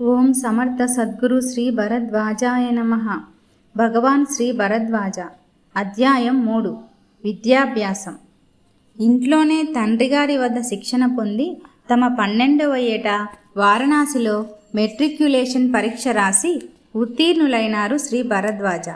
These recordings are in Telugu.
ఓం సమర్థ సద్గురు శ్రీ భరద్వాజాయ నమ. భగవాన్ శ్రీ భరద్వాజ. అధ్యాయం మూడు. విద్యాభ్యాసం. ఇంట్లోనే తండ్రిగారి వద్ద శిక్షణ పొంది తమ పన్నెండవ ఏట వారణాసిలో మెట్రిక్యులేషన్ పరీక్ష రాసి ఉత్తీర్ణులైనారు శ్రీ భరద్వాజ.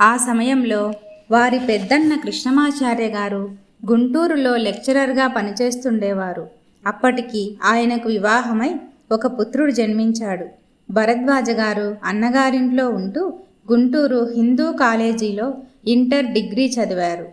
ఆ సమయంలో వారి పెద్దన్న కృష్ణమాచార్య గారు గుంటూరులో లెక్చరర్గా పనిచేస్తుండేవారు. అప్పటికి ఆయనకు వివాహమై ఒక పుత్రుడు జన్మించాడు. భరద్వాజ గారు అన్నగారింట్లో ఉంటూ గుంటూరు హిందూ కాలేజీలో ఇంటర్ డిగ్రీ చదివారు.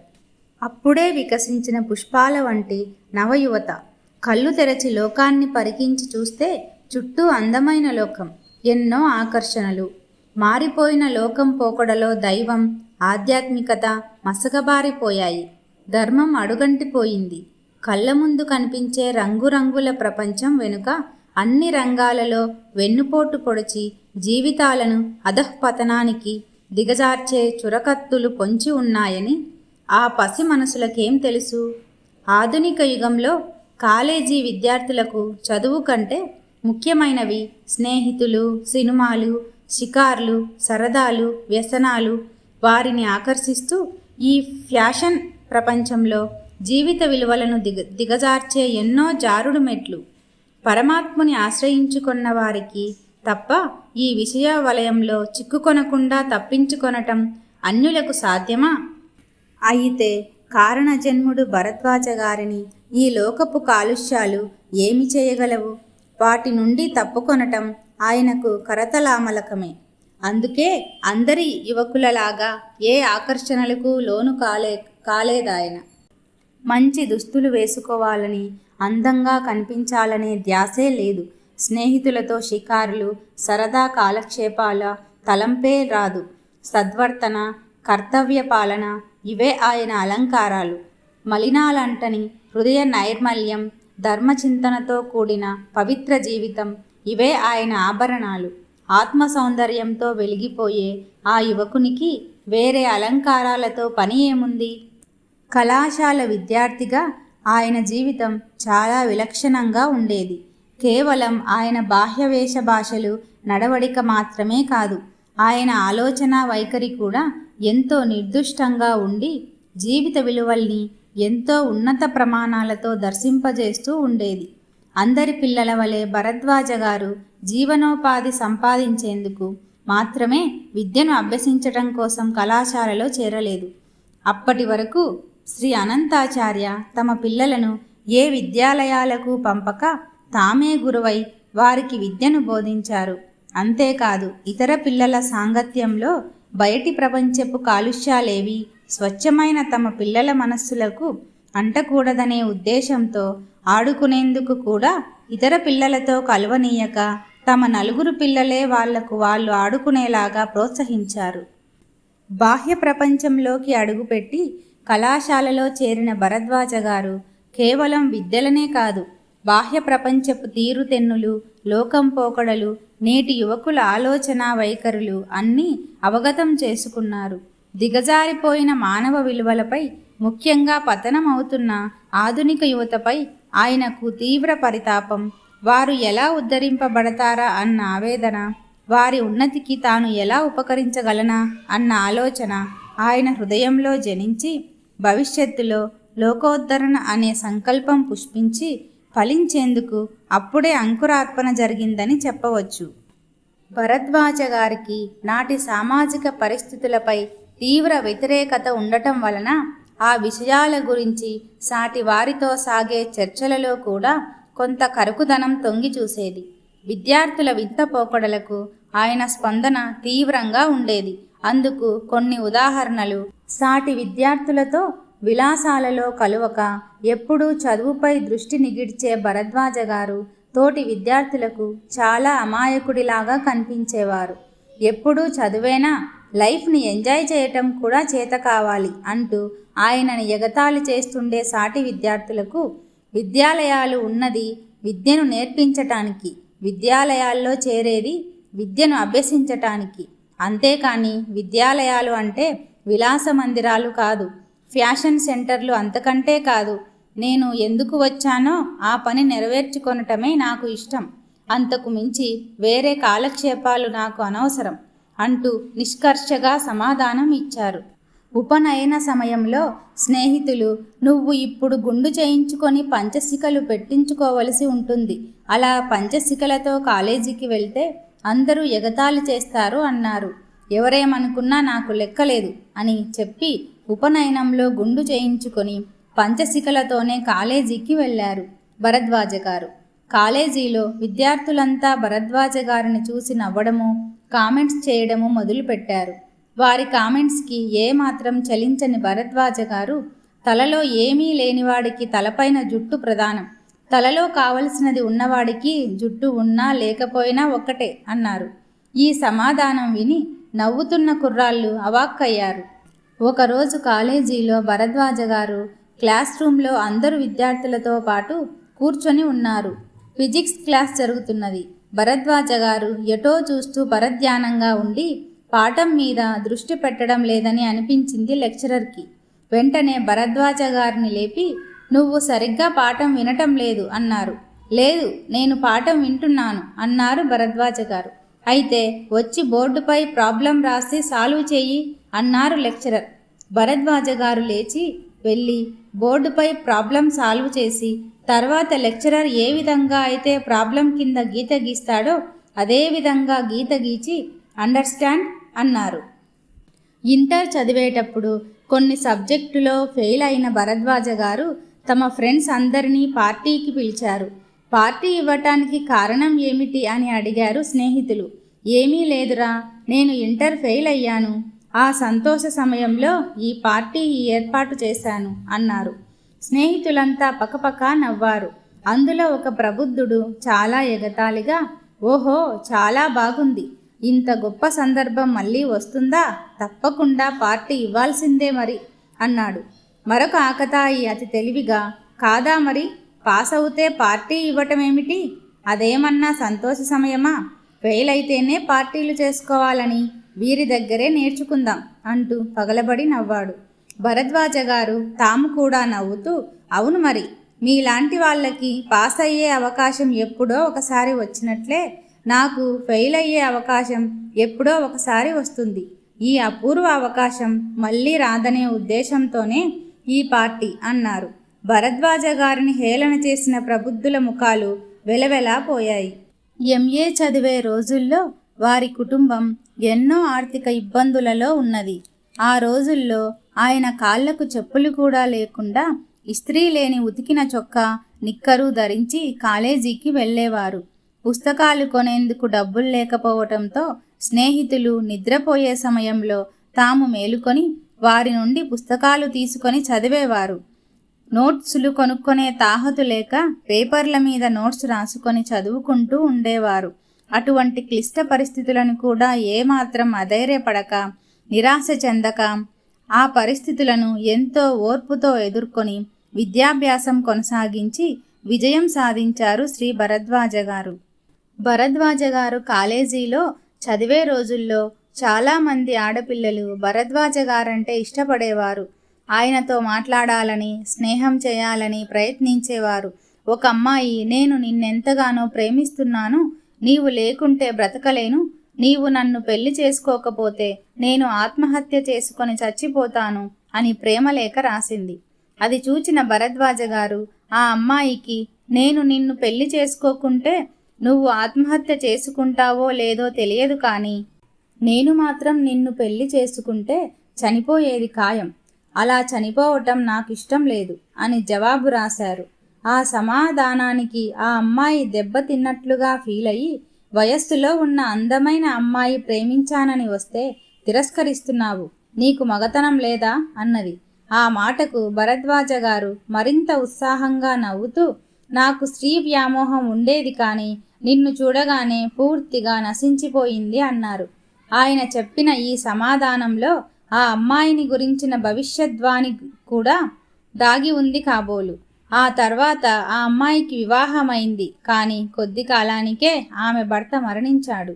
అప్పుడే వికసించిన పుష్పాల వంటి నవయువత కళ్ళు తెరచి లోకాన్ని పరికించి చూస్తే చుట్టూ అందమైన లోకం ఎన్నో ఆకర్షణలు. మారిపోయిన లోకం పోకడలో దైవం ఆధ్యాత్మికత మసకబారిపోయాయి. ధర్మం అడుగంటిపోయింది. కళ్ళ ముందు కనిపించే రంగురంగుల ప్రపంచం వెనుక అన్ని రంగాలలో వెన్నుపోటు పొడిచి జీవితాలను అధఃపతనానికి దిగజార్చే చురకత్తులు పొంచి ఉన్నాయని ఆ పసి మనసులకేం తెలుసు? ఆధునిక యుగంలో కాలేజీ విద్యార్థులకు చదువు కంటే ముఖ్యమైనవి స్నేహితులు సినిమాలు షికార్లు సరదాలు వ్యసనాలు. వారిని ఆకర్షిస్తూ ఈ ఫ్యాషన్ ప్రపంచంలో జీవిత విలువలను దిగ దిగజార్చే ఎన్నో జారుడు మెట్లు. పరమాత్ముని ఆశ్రయించుకున్న వారికి తప్ప ఈ విషయ వలయంలో చిక్కుకొనకుండా తప్పించుకొనటం అన్యులకు సాధ్యమా? అయితే కారణజన్ముడు భరద్వాజ గారిని ఈ లోకపు కాలుష్యాలు ఏమి చేయగలవు? వాటి నుండి తప్పుకొనటం ఆయనకు కరతలామలకమే. అందుకే అందరి యువకులలాగా ఏ ఆకర్షణలకు లోను కాలే కాలేదాయన. మంచి దుస్తులు వేసుకోవాలని అందంగా కనిపించాలనే ధ్యాసే లేదు. స్నేహితులతో షికారులు సరదా కాలక్షేపాల తలంపే రాదు. సద్వర్తన కర్తవ్య పాలన ఇవే ఆయన అలంకారాలు. మలినాలంటని హృదయ నైర్మల్యం ధర్మచింతనతో కూడిన పవిత్ర జీవితం ఇవే ఆయన ఆభరణాలు. ఆత్మ సౌందర్యంతో వెలిగిపోయే ఆ యువకునికి వేరే అలంకారాలతో పని ఏముంది? కళాశాల విద్యార్థిగా ఆయన జీవితం చాలా విలక్షణంగా ఉండేది. కేవలం ఆయన బాహ్య వేష భాషలు నడవడిక మాత్రమే కాదు ఆయన ఆలోచన వైఖరి కూడా ఎంతో నిర్దుష్టంగా ఉండి జీవిత విలువల్ని ఎంతో ఉన్నత ప్రమాణాలతో దర్శింపజేస్తూ ఉండేది. అందరి పిల్లల వలె భరద్వాజ గారు జీవనోపాధి సంపాదించేందుకు మాత్రమే విద్యను అభ్యసించటం కోసం కళాశాలలో చేరలేదు. అప్పటి వరకు శ్రీ అనంతాచార్య తమ పిల్లలను ఏ విద్యాలయాలకు పంపక తామే గురువై వారికి విద్యను బోధించారు. అంతేకాదు ఇతర పిల్లల సాంగత్యంలో బయటి ప్రపంచపు కాలుష్యాలేవి స్వచ్ఛమైన తమ పిల్లల మనస్సులకు అంటకూడదనే ఉద్దేశంతో ఆడుకునేందుకు కూడా ఇతర పిల్లలతో కలవనీయక తమ నలుగురు పిల్లలే వాళ్ళకు వాళ్ళు ఆడుకునేలాగా ప్రోత్సహించారు. బాహ్య ప్రపంచంలోకి అడుగుపెట్టి కళాశాలలో చేరిన భరద్వాజ గారు కేవలం విద్యలనే కాదు బాహ్య ప్రపంచపు తీరుతెన్నులు లోకం పోకడలు నేటి యువకుల ఆలోచన వైఖరులు అన్నీ అవగతం చేసుకున్నారు. దిగజారిపోయిన మానవ విలువలపై ముఖ్యంగా పతనమవుతున్న ఆధునిక యువతపై ఆయనకు తీవ్ర పరితాపం. వారు ఎలా ఉద్ధరింపబడతారా అన్న ఆవేదన వారి ఉన్నతికి తాను ఎలా ఉపకరించగలనా అన్న ఆలోచన ఆయన హృదయంలో జనించి భవిష్యత్తులో లోకోద్ధరణ అనే సంకల్పం పుష్పించి ఫలించేందుకు అప్పుడే అంకురార్పణ జరిగిందని చెప్పవచ్చు. భరద్వాజ గారికి నాటి సామాజిక పరిస్థితులపై తీవ్ర వ్యతిరేకత ఉండటం వలన ఆ విషయాల గురించి సాటి వారితో సాగే చర్చలలో కూడా కొంత కరుకుదనం తొంగి చూసేది. విద్యార్థుల వింత పోకడలకు ఆయన స్పందన తీవ్రంగా ఉండేది. అందుకు కొన్ని ఉదాహరణలు సాటి విద్యార్థులతో విలాసాలలో కలువక ఎప్పుడూ చదువుపై దృష్టి నిగిడ్చే భరద్వాజ గారు తోటి విద్యార్థులకు చాలా అమాయకుడిలాగా కనిపించేవారు. ఎప్పుడూ చదువేనా లైఫ్ని ఎంజాయ్ చేయటం కూడా చేత కావాలి అంటూ ఆయనను ఎగతాళి చేస్తుండే సాటి విద్యార్థులకు విద్యాలయాలు ఉన్నది విద్యను నేర్పించటానికి విద్యాలయాల్లో చేరేది విద్యను అభ్యసించటానికి. అంతేకాని విద్యాలయాలు అంటే విలాస మందిరాలు కాదు. ఫ్యాషన్ సెంటర్లు అంతకంటే కాదు. నేను ఎందుకు వచ్చానో ఆ పని నెరవేర్చుకొనటమే నాకు ఇష్టం. అంతకు మించి వేరే కాలక్షేపాలు నాకు అనవసరం అంటూ నిష్కర్షగా సమాధానం ఇచ్చారు. ఉపనయన సమయంలో స్నేహితులు నువ్వు ఇప్పుడు గుండు చేయించుకొని పంచశికలు పెట్టించుకోవలసి ఉంటుంది. అలా పంచశికలతో కాలేజీకి వెళ్తే అందరూ ఎగతాళి చేస్తారు అన్నారు. ఎవరేమనుకున్నా నాకు లెక్కలేదు అని చెప్పి ఉపనయనంలో గుండు చేయించుకొని పంచశిఖలతోనే కాలేజీకి వెళ్ళారు భరద్వాజ గారు. కాలేజీలో విద్యార్థులంతా భరద్వాజ గారిని చూసి నవ్వడము కామెంట్స్ చేయడము మొదలుపెట్టారు. వారి కామెంట్స్కి ఏమాత్రం చలించని భరద్వాజ గారు తలలో ఏమీ లేనివాడికి తలపైన జుట్టు ప్రధానం. తలలో కావలసినది ఉన్నవాడికి జుట్టు ఉన్నా లేకపోయినా ఒక్కటే అన్నారు. ఈ సమాధానం విని నవ్వుతున్న కుర్రాళ్ళు అవాక్కయ్యారు. ఒకరోజు కాలేజీలో భరద్వాజ గారు క్లాస్ రూమ్లో అందరు విద్యార్థులతో పాటు కూర్చొని ఉన్నారు. ఫిజిక్స్ క్లాస్ జరుగుతున్నది. భరద్వాజ గారు ఎటో చూస్తూ పరధ్యానంగా ఉండి పాఠం మీద దృష్టి పెట్టడం లేదని అనిపించింది లెక్చరర్కి. వెంటనే భరద్వాజ గారిని లేపి నువ్వు సరిగ్గా పాఠం వినటం లేదు అన్నారు. లేదు నేను పాఠం వింటున్నాను అన్నారు భరద్వాజ గారు. అయితే వచ్చి బోర్డుపై ప్రాబ్లం రాసి సాల్వ్ చేయి అన్నారు లెక్చరర్. భరద్వాజ గారు లేచి వెళ్ళి బోర్డుపై ప్రాబ్లం సాల్వ్ చేసి తర్వాత లెక్చరర్ ఏ విధంగా అయితే ప్రాబ్లం కింద గీత గీస్తాడో అదే విధంగా గీత గీచి అండర్స్టాండ్ అన్నారు. ఇంటర్ చదివేటప్పుడు కొన్ని సబ్జెక్టులో ఫెయిల్ అయిన భరద్వాజ గారు తమ ఫ్రెండ్స్ అందరినీ పార్టీకి పిలిచారు. పార్టీ ఇవ్వటానికి కారణం ఏమిటి అని అడిగారు స్నేహితులు. ఏమీ లేదురా నేను ఇంటర్ ఫెయిల్ అయ్యాను. ఆ సంతోష సమయంలో ఈ పార్టీ ఏర్పాటు చేశాను అన్నారు. స్నేహితులంతా పకపక నవ్వారు. అందులో ఒక ప్రబుద్ధుడు చాలా ఎగతాళిగా ఓహో చాలా బాగుంది. ఇంత గొప్ప సందర్భం మళ్ళీ వస్తుందా? తప్పకుండా పార్టీ ఇవ్వాల్సిందే మరి అన్నాడు. మరొక ఆకతాయి అతి తెలివిగా కాదా మరి పాస్ అవుతే పార్టీ ఇవ్వటమేమిటి? అదేమన్నా సంతోష సమయమా? ఫెయిల్ అయితేనే పార్టీలు చేసుకోవాలని వీరి దగ్గరే నేర్చుకుందాం అంటూ పగలబడి నవ్వాడు. భరద్వాజ గారు తాము కూడా నవ్వుతూ అవును మరి మీలాంటి వాళ్ళకి పాస్ అయ్యే అవకాశం ఎప్పుడో ఒకసారి వచ్చినట్లే నాకు ఫెయిల్ అయ్యే అవకాశం ఎప్పుడో ఒకసారి వస్తుంది. ఈ అపూర్వ అవకాశం మళ్ళీ రాదనే ఉద్దేశంతోనే ఈ పార్టీ అన్నారు. భరద్వాజ గారిని హేళన చేసిన ప్రబుద్ధుల ముఖాలు వెలవెలా పోయాయి. ఎంఏ చదివే రోజుల్లో వారి కుటుంబం ఎన్నో ఆర్థిక ఇబ్బందులలో ఉన్నది. ఆ రోజుల్లో ఆయన కాళ్ళకు చెప్పులు కూడా లేకుండా ఇస్త్రీ లేని ఉతికిన చొక్కా నిక్కరు ధరించి కాలేజీకి వెళ్ళేవారు. పుస్తకాలు కొనేందుకు డబ్బులు లేకపోవటంతో స్నేహితులు నిద్రపోయే సమయంలో తాము మేలుకొని వారి నుండి పుస్తకాలు తీసుకొని చదివేవారు. నోట్సులు కొనుక్కునే తాహతు లేక పేపర్ల మీద నోట్స్ రాసుకొని చదువుకుంటూ ఉండేవారు. అటువంటి క్లిష్ట పరిస్థితులను కూడా ఏమాత్రం అధైర్యపడక నిరాశ చెందక ఆ పరిస్థితులను ఎంతో ఓర్పుతో ఎదుర్కొని విద్యాభ్యాసం కొనసాగించి విజయం సాధించారు శ్రీ భరద్వాజ గారు. భరద్వాజ గారు కాలేజీలో చదివే రోజుల్లో చాలామంది ఆడపిల్లలు భరద్వాజ గారంటే ఇష్టపడేవారు. ఆయనతో మాట్లాడాలని స్నేహం చేయాలని ప్రయత్నించేవారు. ఒక అమ్మాయి నేను నిన్నెంతగానో ప్రేమిస్తున్నాను నీవు లేకుంటే బ్రతకలేను నీవు నన్ను పెళ్ళి చేసుకోకపోతే నేను ఆత్మహత్య చేసుకొని చచ్చిపోతాను అని ప్రేమలేఖ రాసింది. అది చూచిన భరద్వాజ గారు ఆ అమ్మాయికి నేను నిన్ను పెళ్ళి చేసుకోకుంటే నువ్వు ఆత్మహత్య చేసుకుంటావో లేదో తెలియదు కానీ నేను మాత్రం నిన్ను పెళ్ళి చేసుకుంటే చనిపోయేది ఖాయం. అలా చనిపోవటం నాకు ఇష్టం లేదు అని జవాబు రాశారు. ఆ సమాధానానికి ఆ అమ్మాయి దెబ్బతిన్నట్లుగా ఫీల్ అయ్యి వయస్సులో ఉన్న అందమైన అమ్మాయి ప్రేమించానని వస్తే తిరస్కరిస్తున్నావు నీకు మగతనం లేదా? అన్నది. ఆ మాటకు భరద్వాజ గారు మరింత ఉత్సాహంగా నవ్వుతూ నాకు స్త్రీ వ్యామోహం ఉండేది కానీ నిన్ను చూడగానే పూర్తిగా నశించిపోయింది అన్నారు. ఆయన చెప్పిన ఈ సమాధానంలో ఆ అమ్మాయిని గురించిన భవిష్యద్వాణి కూడా దాగి ఉంది కాబోలు. ఆ తర్వాత ఆ అమ్మాయికి వివాహమైంది. కానీ కొద్ది కాలానికే ఆమె భర్త మరణించాడు.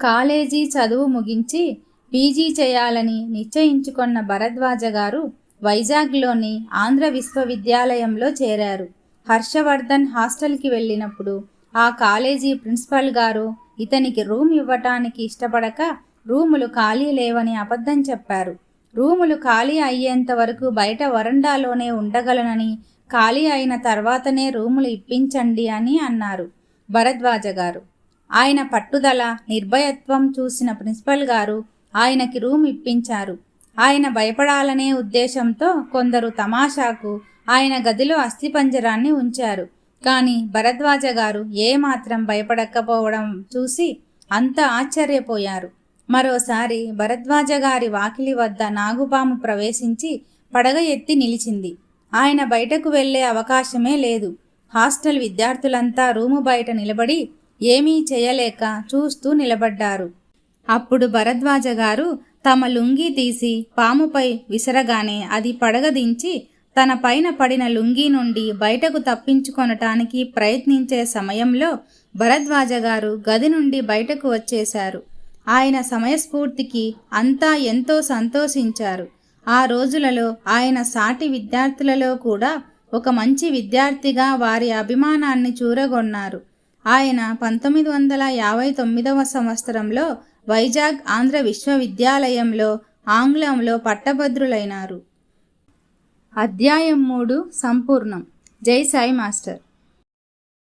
కాలేజీ చదువు ముగించి పీజీ చేయాలని నిశ్చయించుకున్న భరద్వాజ గారు వైజాగ్లోని ఆంధ్ర విశ్వవిద్యాలయంలో చేరారు. హర్షవర్ధన్ హాస్టల్కి వెళ్ళినప్పుడు ఆ కాలేజీ ప్రిన్సిపల్ గారు ఇతనికి రూమ్ ఇవ్వటానికి ఇష్టపడక రూములు ఖాళీ లేవని అబద్ధం చెప్పారు. రూములు ఖాళీ అయ్యేంత వరకు బయట వరండాలోనే ఉండగలనని ఖాళీ అయిన తర్వాతనే రూములు ఇప్పించండి అని అన్నారు భరద్వాజ గారు. ఆయన పట్టుదల నిర్భయత్వం చూసిన ప్రిన్సిపల్ గారు ఆయనకి రూమ్ ఇప్పించారు. ఆయన భయపడాలనే ఉద్దేశంతో కొందరు తమాషాకు ఆయన గదిలో అస్థిపంజరాన్ని ఉంచారు. కానీ భరద్వాజ గారు ఏమాత్రం భయపడకపోవడం చూసి అంత ఆశ్చర్యపోయారు. మరోసారి భరద్వాజ గారి వాకిలి వద్ద నాగుపాము ప్రవేశించి పడగ ఎత్తి నిలిచింది. ఆయన బయటకు వెళ్ళే అవకాశమే లేదు. హాస్టల్ విద్యార్థులంతా రూము బయట నిలబడి ఏమీ చేయలేక చూస్తూ నిలబడ్డారు. అప్పుడు భరద్వాజ గారు తమ లుంగీ తీసి పాముపై విసరగానే అది పడగదించి తన పైన పడిన లుంగీ నుండి బయటకు తప్పించుకొనటానికి ప్రయత్నించే సమయంలో భరద్వాజ గారు గది నుండి బయటకు వచ్చేశారు. ఆయన సమయస్ఫూర్తికి అంతా ఎంతో సంతోషించారు. ఆ రోజులలో ఆయన సాటి విద్యార్థులలో కూడా ఒక మంచి విద్యార్థిగా వారి అభిమానాన్ని చూరగొన్నారు. ఆయన పంతొమ్మిది వందల యాభై తొమ్మిదవ సంవత్సరంలో వైజాగ్ ఆంధ్ర విశ్వవిద్యాలయంలో ఆంగ్లంలో పట్టభద్రులైనారు. అధ్యాయం మూడు సంపూర్ణం. జై సాయి మాస్టర్.